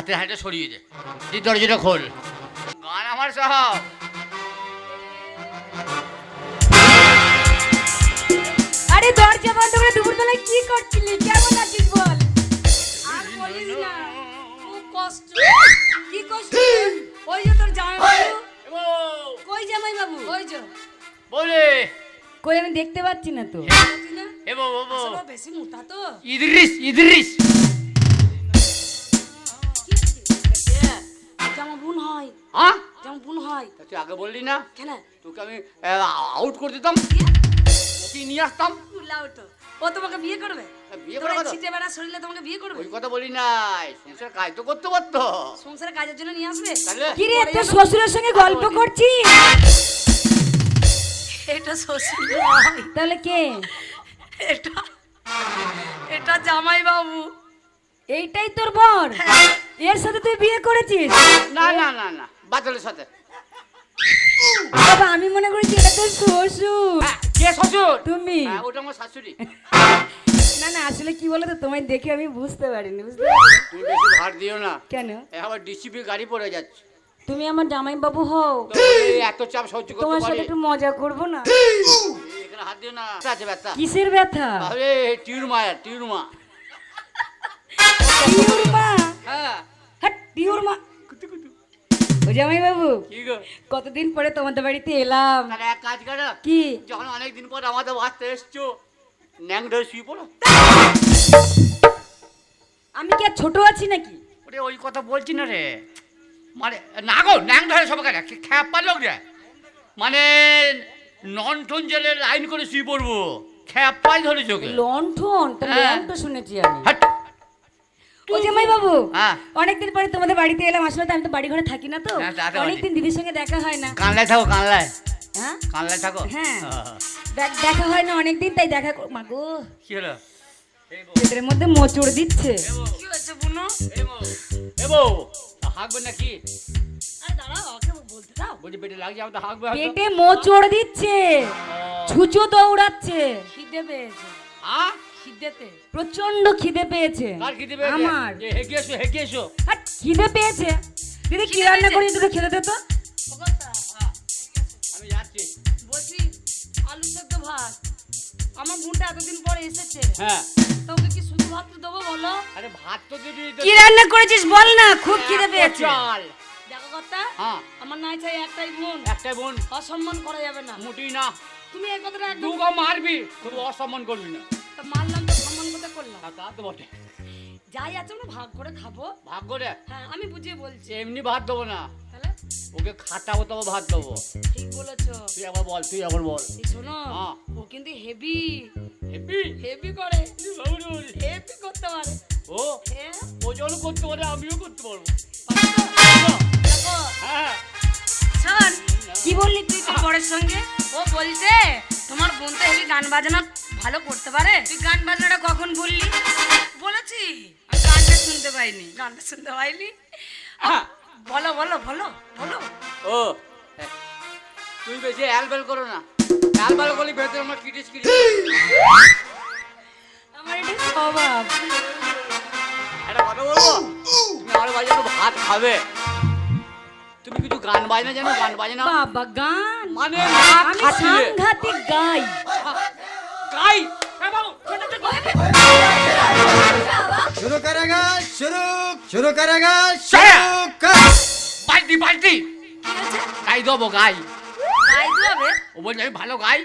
ভাতের হাঁড়িটা সরিয়ে দে। তুই দরজাটা খোল। গান আমার সহ আরে দরজা বন্ধ করে দুপুরবেলায় কি করছিলি? কেমন আছিস বল? আর বলিস না। খুব কষ্ট। কি কষ্ট? ওই যে তোর জামাই বাবু কই জামাই বাবু ওই যে। বলে। কই আমি দেখতে পাচ্ছি না তো। এবো বাবু বেশি মোটা তো। ইদরিস ইদরিস। জামা বোন হয়। হ্যাঁ? জামা বোন হয়। তা তুই আগে বললি না। কেন? তোকে আমি আউট করে দিতাম। ওকে নিয়ে আসতাম। উল্লাও তো ও তোমাকে বিয়ে করবে? বিয়ে করার ছিটে বেড়া শরীরে তোমাকে বিয়ে করবে? ওই কথা বলি নাই। সংসার কাজ তো করতে পারতো। সংসারে কাজের জন্য নিয়ে আসবে? তাহলে? কি রে তোর শ্বশুরের সঙ্গে গল্প করছিস? এটা শ্বশুর তাহলে কে? এটা এটা জামাই বাবু এইটাই তোর বর? এর সাথে তুই বিয়ে করেছিস? না না না না বাদলের সাথে। বাবা আমি মনে করেছি এটা তোর শ্বশুর। হ্যাঁ, কে শ্বশুর? তুমি। হ্যাঁ, ওটা আমার শাশুড়ি। না না আসলে কি বলো তো তোমায় দেখে আমি বুঝতে পারিনি বুঝতে পারলে? তুমি বেশি ভার দিও না। কেন? এ আবার ডিসিপি গাড়ি পড়ে যাচ্ছে। তুমি আমার জামাই বাবু হও। তো এই এত চাপ সহ্য করতে তোমার পারি? সাথে একটু মজা করব না? এখানে হাত দিও না। ব্যথা আছে ব্যথা। কিসের ব্যথা? আরে টিউরমা। টিউরমা? পিওর মা হ্যাঁ। হাট পিওর মা ও জামাই বাবু কতদিন পরে তোমাদের বাড়িতে এলাম? তাহলে এক কাজ করো। কি? যখন অনেকদিন পর আমাদের বাঁচতে এসছো ন্যাং ধরে শুয়ে পড়ো। আমি কি আর ছোট আছি নাকি? ওরে ওই কথা বলছি না রে। মানে না গো ন্যাং ধরে সব কেন খ্যাপা লোক রে। মানে নন টন জেলে লাইন করে শুয়ে পড়ব। খ্যাপাই ধরে চোখে লণ্ঠন? তো হ্যাঁ। শুনেছি আমি। হাট ও জামাই বাবু হ্যাঁ। অনেকদিন পরে তোমাদের বাড়িতে এলাম আসলে তো আমি তো বাড়ি ঘরে থাকি না তো। হ্যাঁ, অনেকদিন দিদির সঙ্গে দেখা হয় না। কানলায় থাকো কানলায়। হ্যাঁ? কানলায় থাকো। হ্যাঁ। দেখা হয় না অনেকদিন তাই দেখা কর- কি হলো? পেটের মধ্যে মোচড় দিচ্ছে। কি হয়েছে বুনো? এবো এবো নাকি? আরে দাঁড়াও ওকে বলতে দাও। বলছি পেটে লাগছে আমি তো হাঁকবে হয়তো। পেটে মোচড় দিচ্ছে ছুচো দৌড়াচ্ছে। খিদে পেয়েছে। আ? খিদেতে। প্রচণ্ড খিদে পেয়েছে। কার খেতে পেয়েছে? আমার। এ, হেগে এসো হেগে এসো। হাট, খিদে পেয়েছে? দিদি কি রান্না? করি দুটো খেতে দে তো। আমি যাচ্ছি। বলছি আলু সেদ্ধ ভাত। আমার বোনটা এতদিন পরে এসেছে। হ্যাঁ। তো ওকে কি শুধু ভাত দেবো বলো? আরে ভাত তো দিবি কি রান্না করেছিস বল না খুব খিদে পেয়েছে। চাল। দেখো কথা হ্যাঁ। আমার নাই চাই একটাই বোন। একটাই বোন। অসম্মান করা যাবে না। মুটি না। তুমি এই কথাটা একদম দুগো মারবি তবু অসম্মান করবি না। তা মারলাম তো সম্মান করলাম। তা তো বটে। যাই আছে আমরা ভাগ করে খাব। ভাগ্য রে হ্যাঁ আমি বুঝিয়ে বলছি। এমনি ভাত দেবো না। তাহলে? ওকে খাটাবো তবে ভাত দেবো। ঠিক বলেছ। তুই একবার বল তুই একবার বল। এই শোনো হ্যাঁ। ও কিন্তু হেভি হেপি হেভি করে। হেভি করতে পারে। ও? হ্যাঁ। ও যখন করতে পারে আমিও করতে পারব। দেখো। হ্যাঁ। শোন কি বললি তুই তোর বড়ের সঙ্গে? ও বলছে তোমার বোন তো হেভি গান বাজনা ভালো করতে পারে। তুই গান বাজনাটা কখন বললি? বলেছি আমি গানটা শুনতে পাইনি। গানটা শুনতে পাইনি? হ্যাঁ। বলো বলো বলো বলো। ও। তুই বেশি অ্যালবেল করো না। অ্যালবেল করলে ভেতরে আমার কিটিস কিটিস। আমার এটা স্বভাব। একটা কথা বলব? তুমি আমার বাড়ি ভাত খাবে। তুমি কিছু গান বাজনা জানো? গান বাজনা? বাবা গান? মানে আমি সাংঘাতিক গাই। গাই! শুরু করেগা শুরু শুরু করেগা শুরু কর। বাল্টি গাই দেবো গাই। গাই দেবে? ও বলছে আমি ভালো গাই।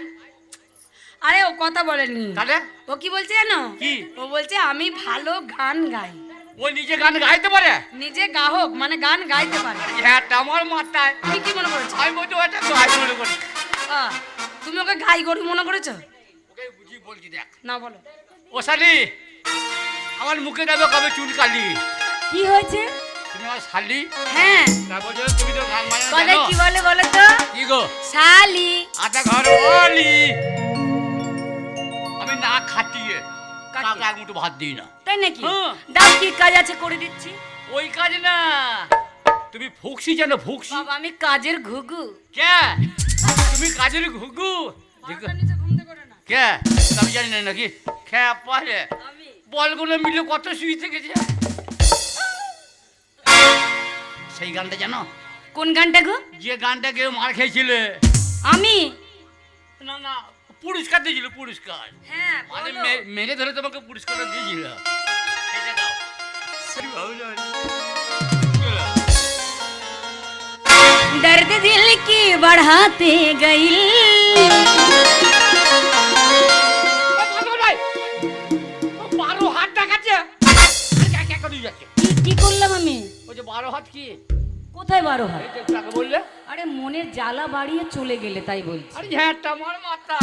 আরে ও কথা বলেনি। তাহলে? ও কি বলছে জানো? কি? ও বলছে আমি ভালো গান গাই। ও নিজে গান গাইতে পারে? নিজে গাহক মানে গান গাইতে পারে। হ্যাঁ আমার মাথায়। তুমি কি মনে করেছ? আমি বলতে একটা গাই মনে করি। তুমি ওকে গাই গরু মনে করেছ? ওকে বুঝি বলছি দেখ। না বলো। ও শালি আমার মুখে দেবে কবে চুল কালি? কি হয়েছে? তুমি আমার শালি? হ্যাঁ। তারপর তুমি তো গান বাজনা বলে কি বলে বলে তো? কি গো? শালি। আধা ঘর অলি। খাটিয়ে কাকে? কাকা? এক মুঠো ভাত দিই না। তাই নাকি? হ্যাঁ। দাও কি কাজ আছে করে দিচ্ছি। ওই কাজ না। তুমি ফুকসি জানো ফুকসি বাবা আমি কাজের ঘুঘু। কে? তুমি কাজের ঘুঘু? কে? আমি জানি না নাকি? খেয়া পারে আমি। বলগুলো মিলে কত শুয়ে থেকেছে সেই গানটা জানো? কোন গানটা গো? যে গানটা কেউ মার খেয়েছিলে। আমি? না না পুরস্কার দিয়েছিল পুরস্কার হ্যাঁ মানে বলো। মে- মেরে ধরে তোমাকে পুরস্কারটা দিয়েছিল সেটা দাও সেই ভালো জানি। दर्द दिल की बढ़ाते गई ও ভালো নয়। ও বারো হাত দেখাচ্ছে কে কে করে যাচ্ছে কি কি করলাম আমি ওই যে বারো হাত কি কোথায় বারো হয় বললে? আরে মনের জ্বালা বাড়িয়ে চলে গেলে তাই বলছি। আরে হ্যাঁ আমার মাথা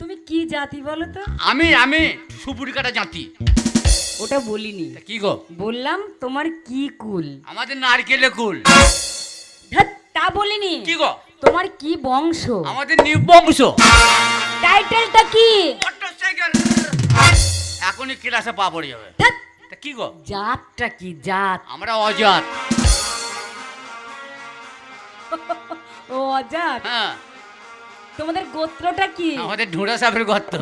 তুমি কি জাতি বলো তো? আমি আমি সুপুরি কাটা জাতি। ওটা বলিনি। তা কি গো? বললাম তোমার কি কুল? আমাদের নারকেলে কুল। তা বলিনি। কি গো? তোমার কি বংশ? আমাদের নিবংশ টাইটেলটা কি? মোটরসাইকেল এখনই ক্লাসে পা পড়ে যাবে। কি গো? জাতটা কি? জাত। আমরা অজাত। ও অজাত হ্যাঁ তোমাদের গোত্রটা কি আমাদের ঢুঁড়া সাপের গর্ত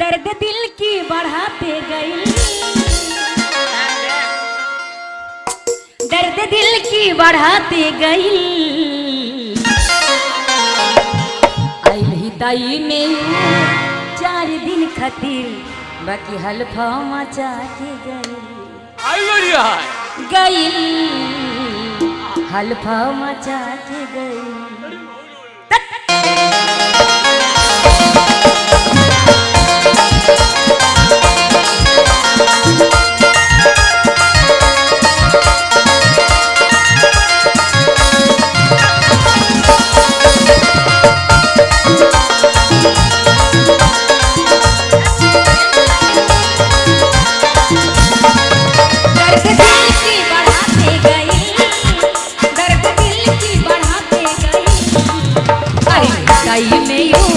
दर्द दिल की बढ़ाते गई दर्द दिल की बढ़ाते गई आई ही ताई में चार दिन खातिर बाकी हल्फा मचा के गई আই বলিয়া गई हल्फा मचा के गई তাই মেয়ে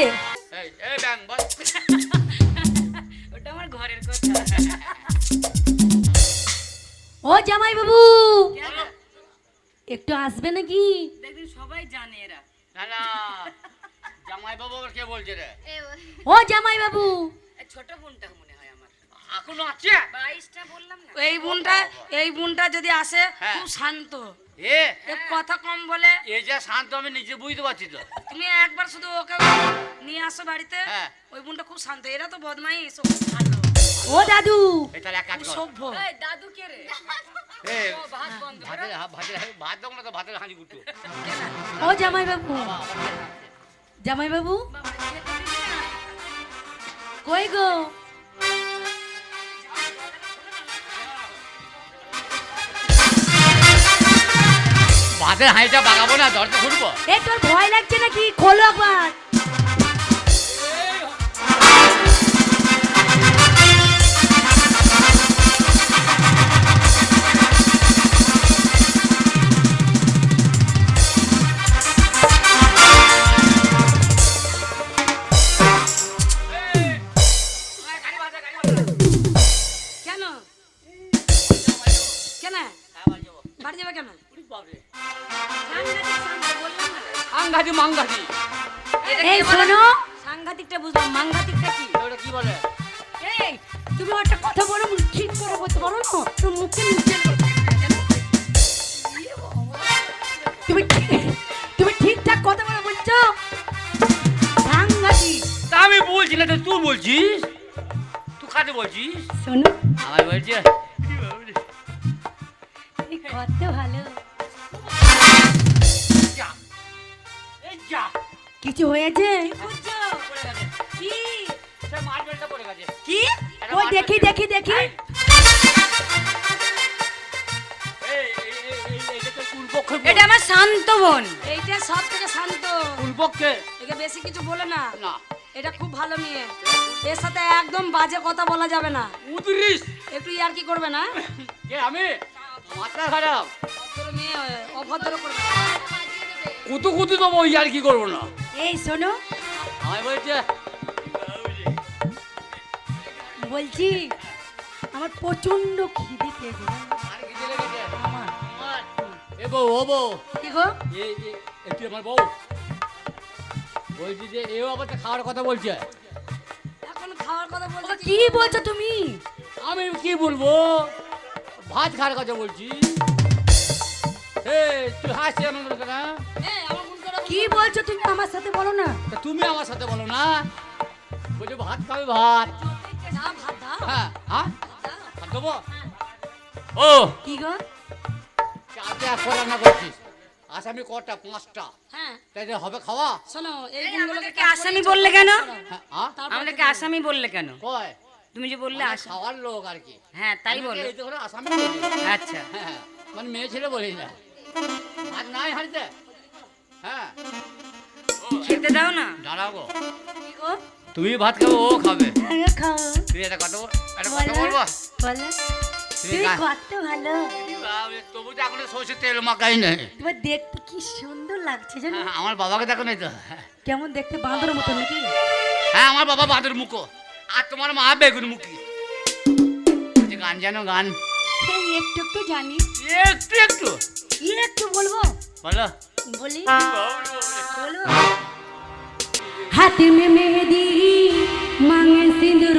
তো ভাবতে এই এই ব্যাং বল ওটা আমার ঘরের কথা। ও জামাই বাবু। একটু আসবে নাকি? দেখবেন সবাই জানে এরা। না না। জামাই বাবু আবার কে বলছে রে? ও। জামাই বাবু। ছোট বোনটা মনে হয় আমার। এখনও আছে? বাইশটা বললাম না। এই বোনটা এই বোনটা যদি আসে হ্যাঁ। খুব শান্ত। এ কথা কম বলে। এ যা শান্ত আমি নিজে বুঝতে পারছি তো। তুমি একবার শুধু ওকে নিয়ে আসো বাড়িতে হ্যাঁ। ওই বোনটা খুব শান্ত। এরা তো বদমাই সব ও দাদু! এই তাহলে এক কাজ সভ্য। দাদু কে রে? ও জামাই বাবু জামাই বাবু। কই গো? হাঁড়িটা বাগাবো না দরজা খুলবো? এ তোর ভয় লাগছে নাকি? খোলো একবার। বলছি না তুই বলছিস? তুই কাকে বলছিস? শোনো। আমার বলছে। কত ভালো। কিছু হয়েছে? কি ওই দেখি দেখি দেখি? এটা আমার শান্ত বোন। এইটা সব থেকে শান্ত? একে বেশি কিছু বলে না। না। এটা খুব ভালো মেয়ে। এর সাথে একদম বাজে কথা বলা যাবে না। উদরিস একটু ইয়ার কি করবে না? কে আমি? মাথা খারাপ। মেয়ে অভদ্র করবে। কুতু কুতু দেবো ওই আর কি করব না? এই শোনো। আমি বলছে বলছি আমার প্রচণ্ড খিদে পেয়েছে এ বউ ও বউ। কি গো? এ এ- একটু আমার বউ? বলছি যে এও আবার তো খাওয়ার কথা বলছে। এখন খাওয়ার কথা বলছে কি বলছো তুমি? আমি কি বলব? ভাত খাওয়ার কথা বলছি। এ তুই হাসছি আনন্দ না? এই, আমার মন খারাপ কি বলছো। তুমি আমার সাথে বলো না। তা তুমি আমার সাথে বলো না। বলছে ভাত খাবে ভাত। যা ভাত দাও। হ্যাঁ হ্যাঁ? দেবো? ও! কি গো? চারটে এক করে রান্না করছিস? আসামি কটা? পাঁচটা। হ্যাঁ। তাই হবে খাওয়া? শোনো এই দিনগুলোকে আসামি বললে কেন? হ্যাঁ? আমাদেরকে আসামি বললে কেন? কয়? তুমি যে বললে মানে খাওয়ার লোক আর কি। হ্যাঁ তাই বলো। এই তো হলো আসামি আচ্ছা। হ্যাঁ মানে মেয়ে ছেলে বলি না। ভাত নাই হাড়িতে হ্যাঁ। খেতে দাও না। দাঁড়াবো কি গো? তুমি ভাত খাব ও খাবে। তুই একটা কথা বল- একটা কথা বলো বলব? বলো। কি সুন্দর লাগছে হ্যাঁ, আমার বাবাকে কেমন দেখতে হ্যাঁ, বাবা বাঁদর মুখো আর তোমার মা বেগুন গান জানো গান। একটু একটু একটু একটু। একটু বলব? বলো। বলি। হাতে মেহেদি মাঙে সিঁদুর।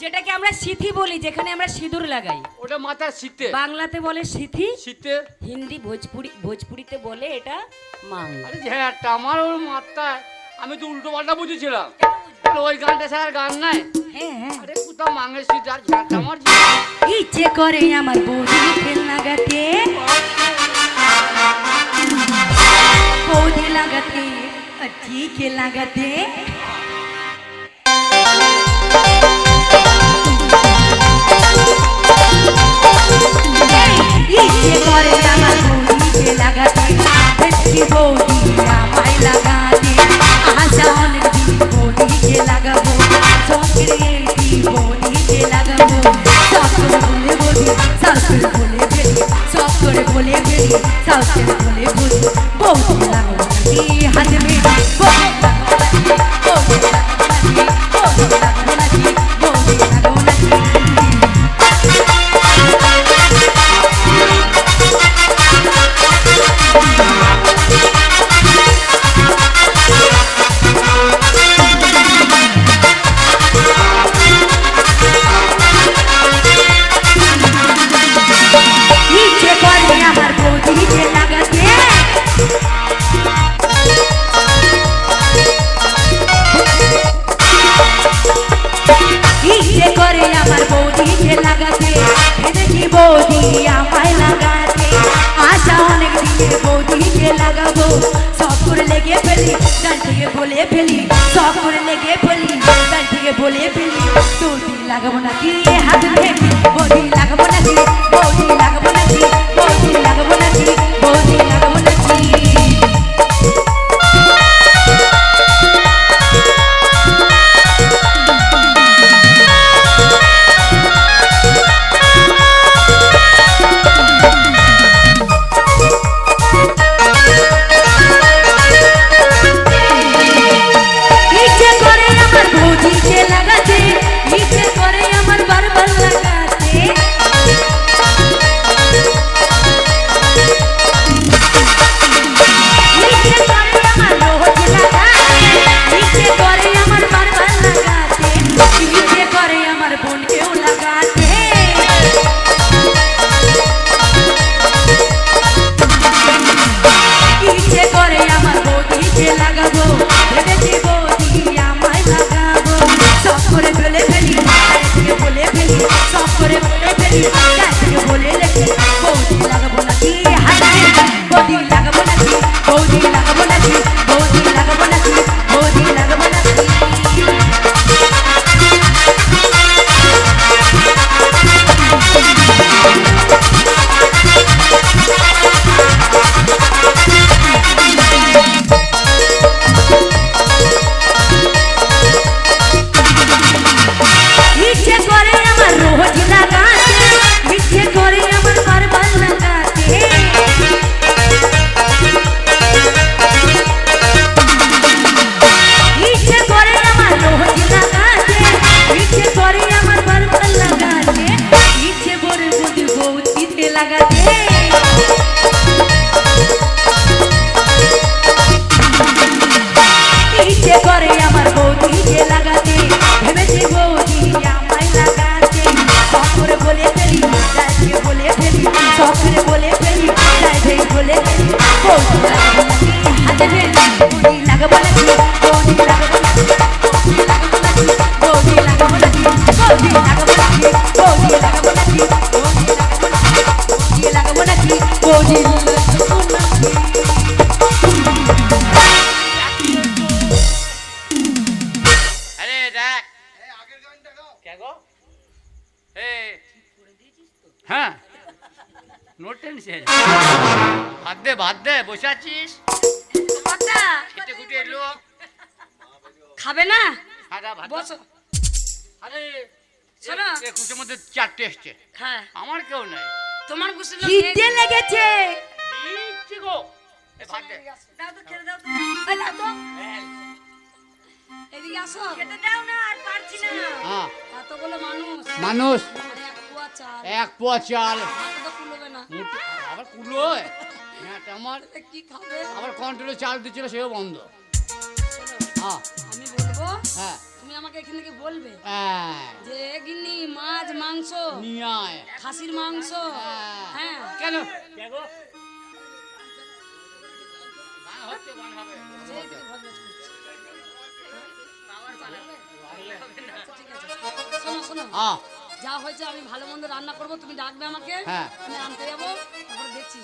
যেটাকে আমরা সিথি বলি যেখানে আমরা সিঁদুর লাগাই। ওটা মাথার শীতে বাংলাতে বলে সিথি শীতে হিন্দি ভোজপুরি ভোজপুরিতে বলে এটা মাং। আরে হ্যাঁ আমার ওর মাথা আমি তো উল্টো পাল্টা বুঝেছিলাম। ওই গানটা স্যার গান নাই? হ্যাঁ হ্যাঁ। আরে কোথাও মাঙের শীত আর ঝাঁটা আমার ইচ্ছে করে আমার বৌদি খেল লাগাতে বৌদি লাগাতে ঠিক লাগাতে করে আমার বৌদিকে লাগাতে ভেটকি বৌদি আমায় লাগাতে আশা অনেক দিন বৌদিকে লাগাবো চোখের একটি বৌদিকে লাগাবো সব করে বলে বলি সাউস করে বলে বেরি সব করে বলে বেরি সাউস করে বলে বলি বৌদি লাগাবো লেগে বলি তার থেকে বলে ফেলি তুই লাগাবো না কি হাত ফেলি বলি লাগাবো না কি দে ভাত দে বসে আছিস? কথা খেতে খুঁটে এলো। খাবে না? সাদা ভাত বসো। আরে শোনো। এ খুশের মধ্যে চারটে এসছে। হ্যাঁ। আমার কেউ নাই। তোমার গুছে খিদে লেগেছে। দিচ্ছি গো? এ ভাত দে। দাও তো খেতে দাও তো। এই দাও তো। এদিকে আসো। খেতে দাও না আর পারছি না। হ্যাঁ। এতগুলো মানুষ। মানুষ। এক কুয়া চাল। এক পোয়া চাল। আবার কুলো হ্যাঁ তা আমার কি খাবে? আবার কন্ট্রোলে চাল দিচ্ছিল সেও বন্ধ। হ্যাঁ। আমি বলব হ্যাঁ। তুমি আমাকে এখানে থেকে বলবে হ্যাঁ। যে গিন্নি মাছ মাংস নিয়ে আয়। খাসির মাংস হ্যাঁ। হ্যাঁ। কেন? কে হচ্ছে হবে। সেই থেকে ভজভজ করছি। ঠিক শোনো শোনো। হ্যাঁ। যা হয়েছে আমি ভালো মন্দ রান্না করব তুমি ডাকবে আমাকে। হ্যাঁ। আমি আনতে যাব তারপরে দেখছি।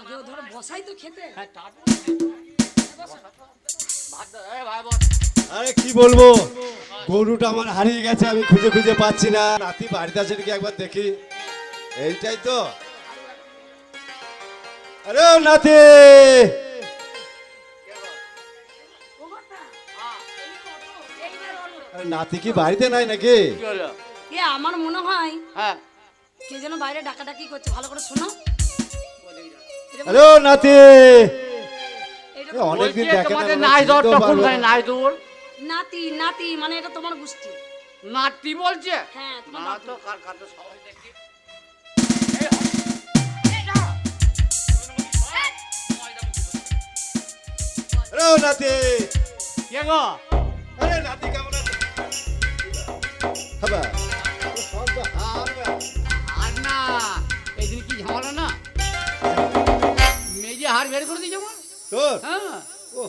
আগেও ধরো বসাই তো খেতে। হ্যাঁ আরে কি বলব? গরুটা আমার হারিয়ে গেছে আমি খুঁজে খুঁজে পাচ্ছি না। নাতি বাড়িতে আছে নাকি একবার দেখি। এইটাই তো। আরে নাতি! নাতি কি বাড়িতে নাই নাকি? এ আমার মনে হয় হ্যাঁ। কে যেন বাইরে ডাকাডাকি করছে ভালো করে শোনো। ও নাতি। অনেকদিন দেখে না, নাই দর তখন পারব নাই দৌড় নাতি নাতি মানে এটা তোমার গোষ্ঠী। নাতি বলছে? হ্যাঁ তোমার তো কার কার তো সবাই দেখি। আরে নাতি। কে গো। আরে নাতি কেমন আছে? সব তো আর না এদিন কি ঝামেলা না? তোর? হ্যাঁ। ও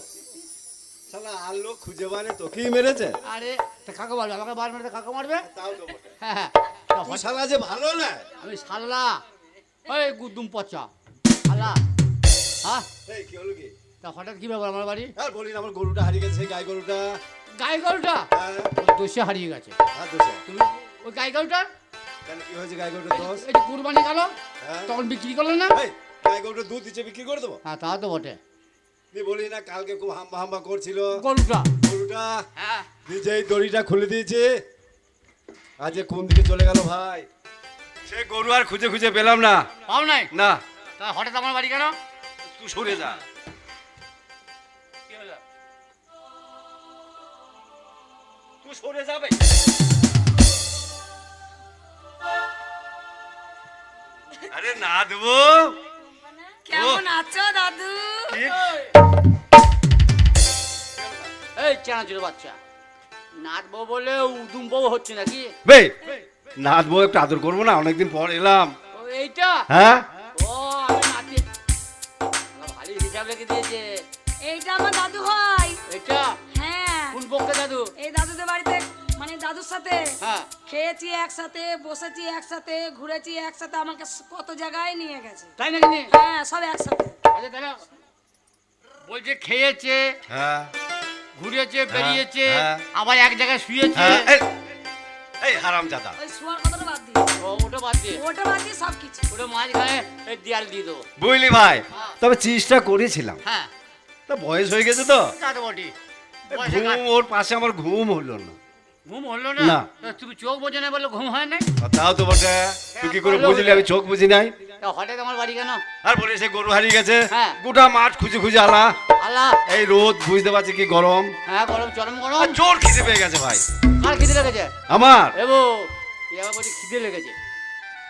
শালা আর খুঁজে মানে তোকেই মেরেছে? আরে তা কাকা মারবে? আমাকে বার মারবে কাকা মারবে? তাও তো বটে। হ্যাঁ হ্যাঁ। তুই শালা যে ভালো না। আমি সাল্লা ওই গুদ্দুম পচা। সাল্লা হ্যাঁ? এই কি হলো কি? তা হঠাৎ কি ব্যাপার আমার বাড়ি? আর বলি না আমার গরুটা হারিয়ে গেছে সেই গাই গরুটা। গাই গরুটা? হ্যাঁ। দোষে হারিয়ে গেছে। হ্যাঁ দোষে। তুমি ওই গাই গরুটার? কেন কি হয়েছে গাই গরুটার দোষ? এই যে কুরবানি গেল হ্যাঁ। তখন বিক্রি করল না? এই, গাই গরুটা দুধ দিচ্ছে বিক্রি করে দেবো? হ্যাঁ তা তো বটে। তুই বলি না কালকে খুব হাম্বা হাম্বা করছিল। গরুটা? গরুটা? হ্যাঁ। নিজেই দড়িটা খুলে দিয়েছে। আজ কোন দিকে চলে গেল ভাই? সে গরু আর খুঁজে খুঁজে পেলাম না। পাও নাই? না। তা হঠাৎ আমার বাড়ি কেন তুই সরে যা। তুই সরে যাবে? আরে না দেবো কেমন আছো দাদু? এই চানাচুর বাচ্চা। নাচবো বলে উদুম বউ হচ্ছে নাকি? বে একটু আদর করব না অনেকদিন পর এলাম। ও এইটা? হ্যাঁ? ও আমি নাচি ভালো হিসাব রেখে দিয়েছে। এইটা আমার দাদু হয়। এটা হ্যাঁ। কোন পক্ষে দাদু? এই দাদুদের বাড়িতে মানে দাদুর সাথে। হ্যাঁ। খেয়েছি একসাথে বসেছি একসাথে ঘুরেছি একসাথে আমাকে কত জায়গায় নিয়ে গেছে। তাই নাকি? হ্যাঁ সব একসাথে। আচ্ছা তাহলে বলছে খেয়েছে। হ্যাঁ। ঘুরেছে বেরিয়েছে হ্যাঁ। আবার এক জায়গায় শুয়েছে। হ্যাঁ এই, হারাম জাদা ওই শোয়ার কথাটা বাদ দিই ও, ওটা বাদ দিয়ে। ওটা বাদ দিয়ে সব কিছু। ওটা মাঝখানে এই দেয়াল দিয়ে দেবো। বুঝলি ভাই তবে চেষ্টা করেছিলাম। হ্যাঁ। তা বয়স হয়ে গেছে তো। বটি। ঘুম ওর পাশে আমার ঘুম হলো না। ঘুম হলো না? না। তুমি চোখ বোঝে না বললে ঘুম হয় না আর তাও তো বটে। তুই কি করে বুঝলি? আমি চোখ বুঝি নাই। তা হঠাৎ আমার বাড়ি কেন? আর বলে সে গরু হারিয়ে গেছে। হ্যাঁ। গোটা মাঠ খুঁজে খুঁজে আলা। আল্লাহ। এই রোদ বুঝতে পারছি কি গরম। হ্যাঁ গরম চরম গরম। আর জোর খিদে পেয়ে গেছে ভাই। কার খিদে লেগেছে? আমার? এবো এ আমার বলছে খিদে লেগেছে।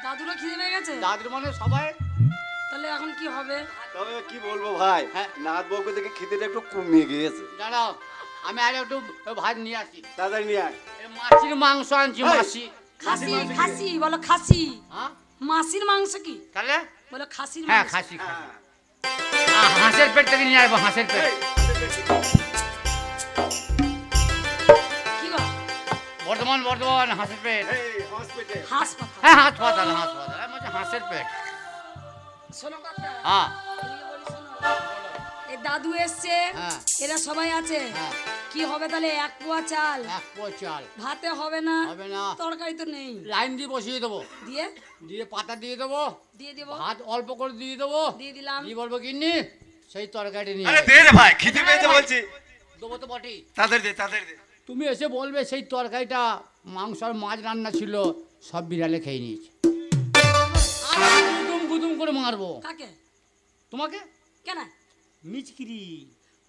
দাদুরও খিদে পেয়ে গেছে? দাদুর মানে সবাই। তাহলে এখন কি হবে? তবে কি বলব ভাই? হ্যাঁ। নাথ বউকে দেখে খিদেটা একটু কমিয়ে গিয়েছে। দাঁড়াও আমি আর একটু ভাত নিয়ে আসি। তাড়াতাড়ি নিয়ে আয়। এই মাছির মাংস আনছি। মাছি। খাসি খাসি বলো খাসি। হ্যাঁ? মাসির মাংস কি? তাহলে? বলো খাসির হ্যাঁ মাংস। খাসি খাসি। হ্যাঁ। আহ, হাঁসের পেট থেকে নিয়ে আসব হাঁসের পেট। কি গো বর্ধমান বর্ধমান হাঁসের পেট। এই হসপিটাল হাসপাতাল হ্যাঁ হাসপাতাল হাসপাতাল আমি বলছি হাঁসের পেট। শোনো কথা হ্যাঁ। এদিকে বলি শোনো। এই দাদু এসছে। হ্যাঁ। এরা সবাই আছে। হ্যাঁ। কি হবে তাহলে? এক পোয়া চাল। এক পোয়া চাল। ভাতে হবে না। হবে না। তরকারি তো নেই। লাইন দিয়ে বসিয়ে দেবো। দিয়ে? দিয়ে পাতা দিয়ে দেবো। দিয়ে দেবো। ভাত অল্প করে দিয়ে দেবো। দিয়ে দিলাম। দিয়ে বলব কিনি সেই তরকারি নিয়ে আরে দে রে ভাই খিদে পেয়েছে বলছি। দেবো তো বটেই তাদের দে তাড়াতাড়ি দে। তুমি এসে বলবে সেই তরকারিটা মাংস আর মাছ রান্না ছিল সব বিড়ালে খেয়ে নিয়েছে। গুদুম গুদুম করে মারবো। কাকে? তোমাকে? কেন? মিচকিরি।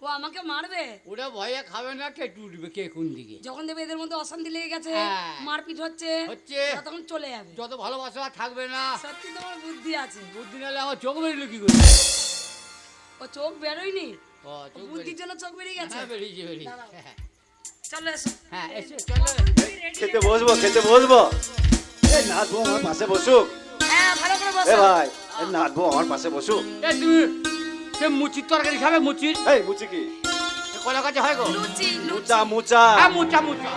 ও আমাকে মারবে? ওরা ভয়ে খাবে না কে টুটবে কে কোন দিকে? যখন দেবে এদের মধ্যে অশান্তি লেগে গেছে হ্যাঁ। মারপিট হচ্ছে হচ্ছে। তখন চলে যাবে। যত ভালোবাসা আর থাকবে না। সত্যি তোমার বুদ্ধি আছে। বুদ্ধি নাহলে আমার চোখ বেরিয়ে কি করে? ও চোখ বেরোয়নি? বুদ্ধির জন্য চোখ বেরিয়ে গেছে? হ্যাঁ বেরিয়েছে বেরিয়েছে। হ্যাঁ, চলো এসো। হ্যাঁ এসে চলো। খেতে বসবো খেতে বসবো। এই নাথ বউ আমার পাশে বসুক। হ্যাঁ ভালো করে এ ভাই এই নাথ আমার পাশে বসুক। এ তুমি সে মুচির তরকারি খাবে মুচির? এই মুচি কি? কলা কাছে হয় গো? লুচি মুচা মুচা। হ্যাঁ মুচা মুচা।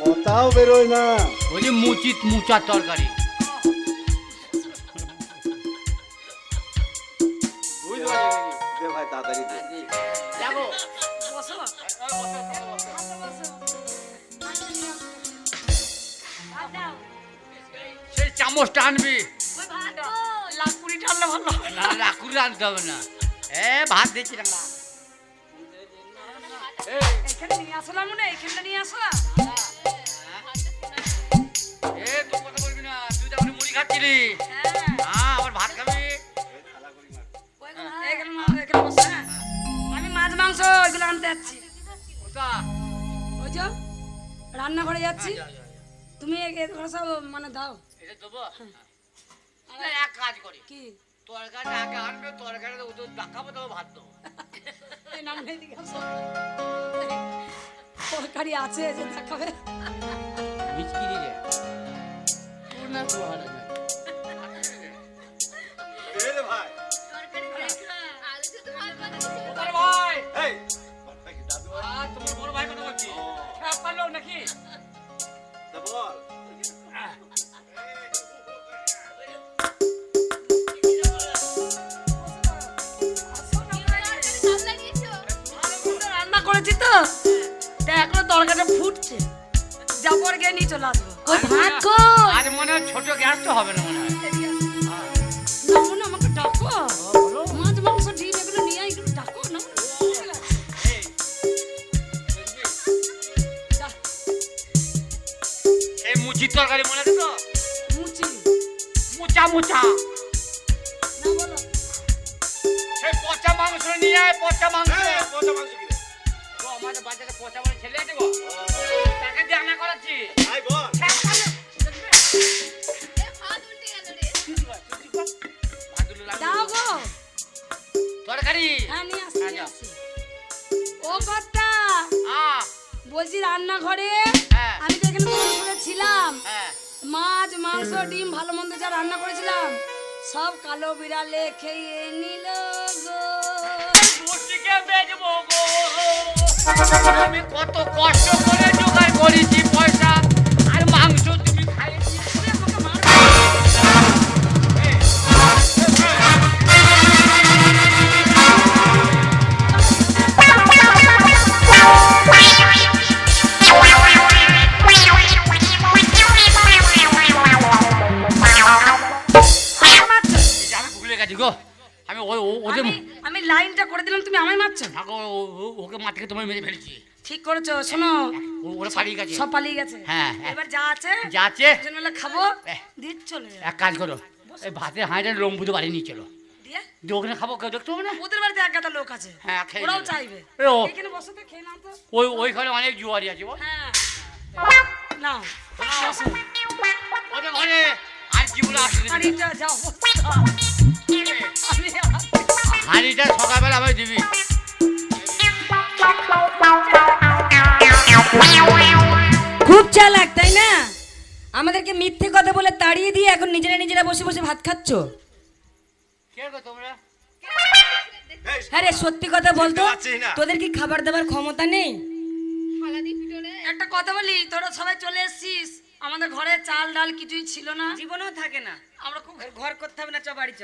কথাও বেরোয় না। বলছি মুচিত মুচার তরকারি। দে ভাই তাড়াতাড়ি দে? সেই চামচটা আনবি। লাখ ভালো না লাকুড়ি আনতে হবে না। এ ভাত দিচ্ছি না। এখানে নিয়ে আসলাম না এখানটা নিয়ে আসো এ তুই কথা বলবি না তুই তারপরে মুড়ি খাচ্ছিলি। হ্যাঁ। হ্যাঁ আবার ভাত খাবি। এখানে মা- এখানে বসো, হ্যাঁ। আমি মাছ মাংস এগুলো আনতে যাচ্ছি। ওটা ওই যে রান্না যাচ্ছি। যা, যা, যা। তুমি সব মানে দাও। এটা দেবো? এক কাজ করি। কি? তরকারি আগে আনবে তরকারি ও তো দেখাবো তবে ভাত দেবো। তরকারি আছে যে দেখাবে। ভাই। ভাই তরকারিটা ফুটছে। আর গিয়ে নিয়ে চলে আসব। ওই ভাত কো আজ মনে হয় ছোট গ্যাস তো হবে না মনে হয়। না মনে আমাকে ডাকো। মাছ মাংস ডিম এগুলো নিয়ে আয়, ডাকো না এই মুচির তরকারি মনে আছে তো? মুচি। মুচা মুচা। সেই পচা মাংস নিয়ে আয় পচা মাংস। পচা মাংস। তরকারি হ্যাঁ নিয়ে আসছি হ্যাঁ। আসছি ও কর্তা বলছি রান্নাঘরে হ্যাঁ। আমি তো এখানে ফোন করেছিলাম হ্যাঁ। মাছ মাংস ডিম ভালো মন্দ যা রান্না করেছিলাম সব কালো বিড়ালে খেয়ে নিল গো। আমি কত কষ্ট করে ও- ওদের আমি লাইনটা করে দিলাম তুমি আমায় মারছো? ওকে মাটিকে তোমায় মেরে ফেলেছি। ঠিক করেছ শোনো। ওরা পালিয়ে গেছে। সব পালিয়ে গেছে। হ্যাঁ, হ্যাঁ। এবার যা আছে যা আছে। দুজন খাব। দিয়ে চলে এক কাজ করো। এই ভাতের হাঁড়িটা লম্বুতে বাড়ি নিয়ে চলো। দিয়ে? দিয়ে ওখানে খাব কেউ দেখতে হবে না? ওদের বাড়িতে এক গাদা লোক আছে। হ্যাঁ, খেয়ে ওরাও চাইবে। এখানে বসো তো খেয়ে নাও তো। ওই ওইখানে অনেক জুয়ারি আছে বল। হ্যাঁ। নাও ওদের ঘরে আর জীবনে আসলে যাও। হাঁড়িটা সকালবেলা আবার দিবি। খুব চালাক তাই না? আমাদেরকে মিথ্যে কথা বলে তাড়িয়ে দিয়ে এখন নিজেরা নিজেরা বসে বসে ভাত খাচ্ছ? কে গো তোমরা? এই, হ্যাঁ রে সত্যি কথা বলতো তোদের কি খাবার দাবার ক্ষমতা নেই? একটা কথা বলি তোরা সবাই চলে এসেছিস। আমাদের ঘরে চাল ডাল কিছুই ছিল না। জীবনেও থাকে না। আমরা খুব ঘর করতে হবে না চ বাড়ি চ।